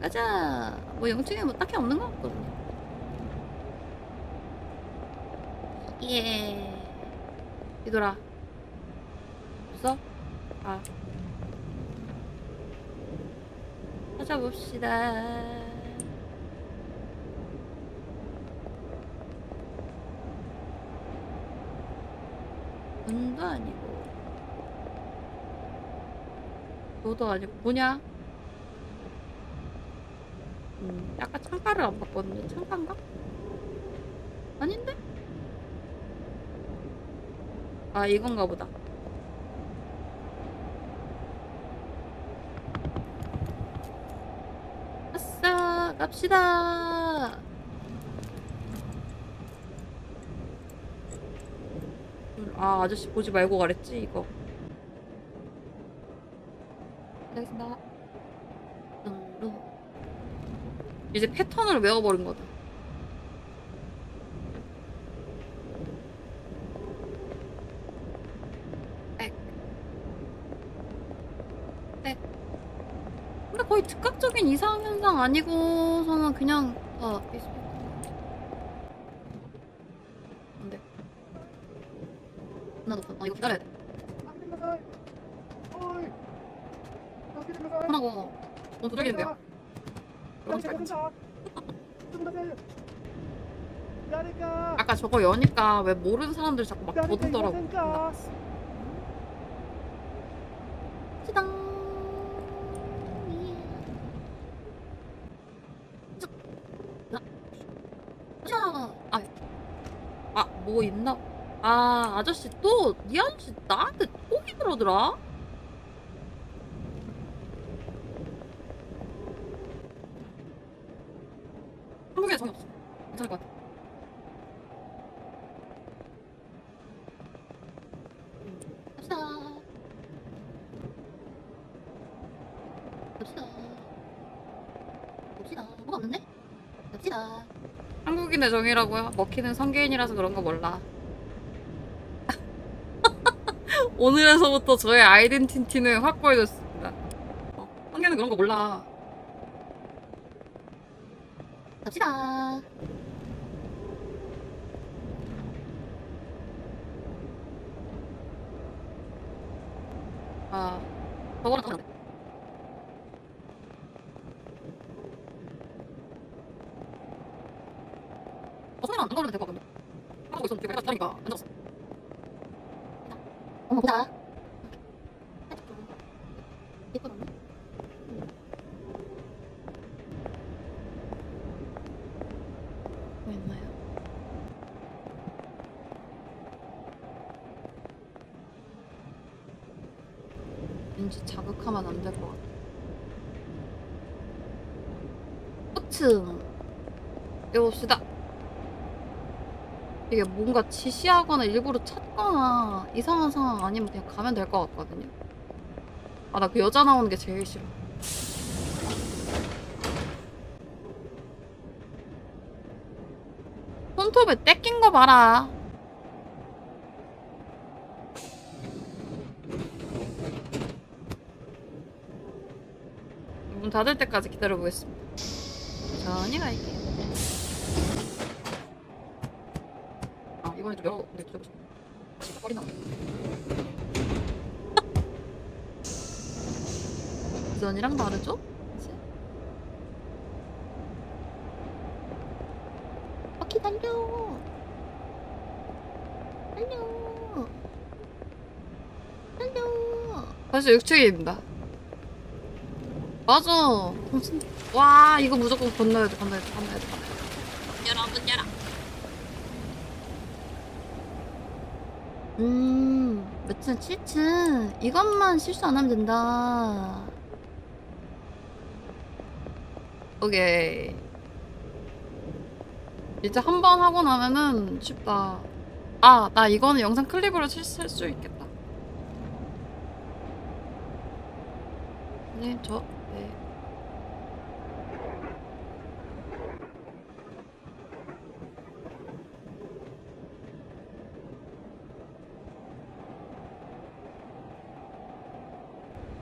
가자. 뭐 영층에 뭐 딱히 없는 것 같거든요. 예. 뒤돌아. 없어? 아. 찾아봅시다. 문도 아니고. 너도 아니고 뭐냐? 음, 아까 창가를 안 봤거든요. 창가인가? 아닌데? 아 이건가 보다. 아싸 갑시다. 음, 아 아저씨 보지 말고 가랬지 이거. 알겠습니다. 이제 패턴을 외워버린 거다. 근데 거의 즉각적인 이상 현상 아니고서는 그냥 다 안돼. 나도 아 이거 기다려야 돼. 하나고. 어 도착이 된대요. 아까 저거 여니까 왜 모르는 사람들 자꾸 막 보더라고. 시당. 아뭐 아, 있나? 아, 아저씨 또, 니 아저씨 나한테 꼬기 그러더라? 갑시다. 봅시다. 뭐가 없는데? 갑시다. 한국인의 정이라고요? 먹히는 성게인이라서 그런 거 몰라. 오늘에서부터 저의 아이덴티티는 확고해졌습니다. 어, 성게는 그런 거 몰라. 갑시다. 아, 저거랑 다른데. 어, 소리만 안 걸으면 될것 같거든요. 하고 있었는데 내가 기다리니까 앉았어. 어머, 보자. 왠지 자극하면 안 될 것 같아. 호층. 해봅시다. 이게 뭔가 지시하거나 일부러 찾거나 이상한 상황 아니면 그냥 가면 될 것 같거든요. 아, 나 그 여자 나오는 게 제일 싫어. 손톱에 떼낀 거 봐라. 문 닫을 때까지 기다려보겠습니다. 천천히 갈게요. 아, 이번에 좀 열어, 근데 들고 싶어. 진짜 꺼리나. 전이랑 다르죠? 그치? 어, 기다려. 달려. 달려. 벌써 6층입니다. 맞아. 와 이거 무조건 건너야 돼 건너야 돼 건너야 돼 건너야 돼. 여러분 열어. 음, 몇 층? 7층. 이것만 실수 안 하면 된다. 오케이. 이제 한 번 하고 나면은 쉽다. 아, 나 이거는 영상 클립으로 칠수 수 있겠다. 네, 저, 네.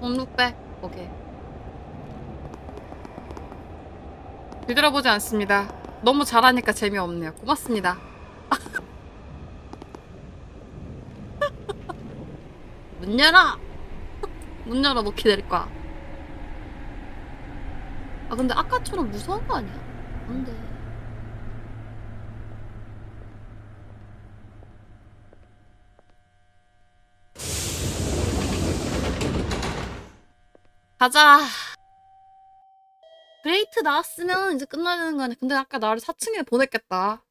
홈룩백 오케이. 뒤돌아보지 않습니다. 너무 잘하니까 재미없네요. 고맙습니다. 문 열어! 문 열어 놓게 될 거야. 아 근데 아까처럼 무서운 거 아니야? 안 돼. 가자. 그레이트 나왔으면 이제 끝나는 거 아니야? 근데 아까 나를 4층에 보냈겠다.